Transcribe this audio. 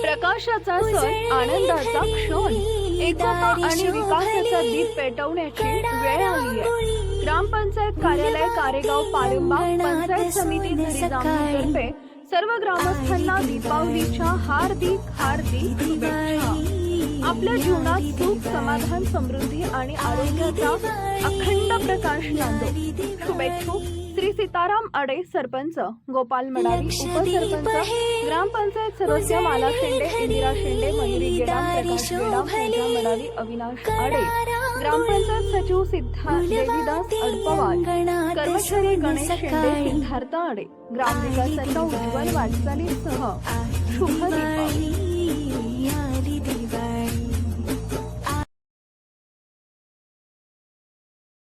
प्रकाशाचा सण आनंदाचा क्षण. एकोपा आणि विकासाचा दीप पेटवण्याची वेळ आली आहे. ग्रामपंचायत कार्यालय कारेगाव पारंबा पंचायत समिती घरी सर्व ग्रामस्थांना दीपावलीच्या हार्दिक हार्दिक शुभेच्छा. आपल्या जीवनात सुख समाधान समृद्धी आणि आरोग्याचा अखंड प्रकाश नांदो. शुभेच्छुक. श्री सीताराम आडे सरपंच गोपाल मडावी उपसरपंच ग्रामपंचायत सदस्य माला शेंडे इंदिरा शेंडे मयुरी गेडाम प्रकाश गेडाम पूजा मडावी अविनाश आडे ग्रामपंचायत सचिव सिद्धा देवीदास अडपवार कर्मचारी गणेश शेंडे सिद्धार्थ आडे ग्रामविकासाच्या उज्ज्वल वाटचालीसह शुभ दीपावली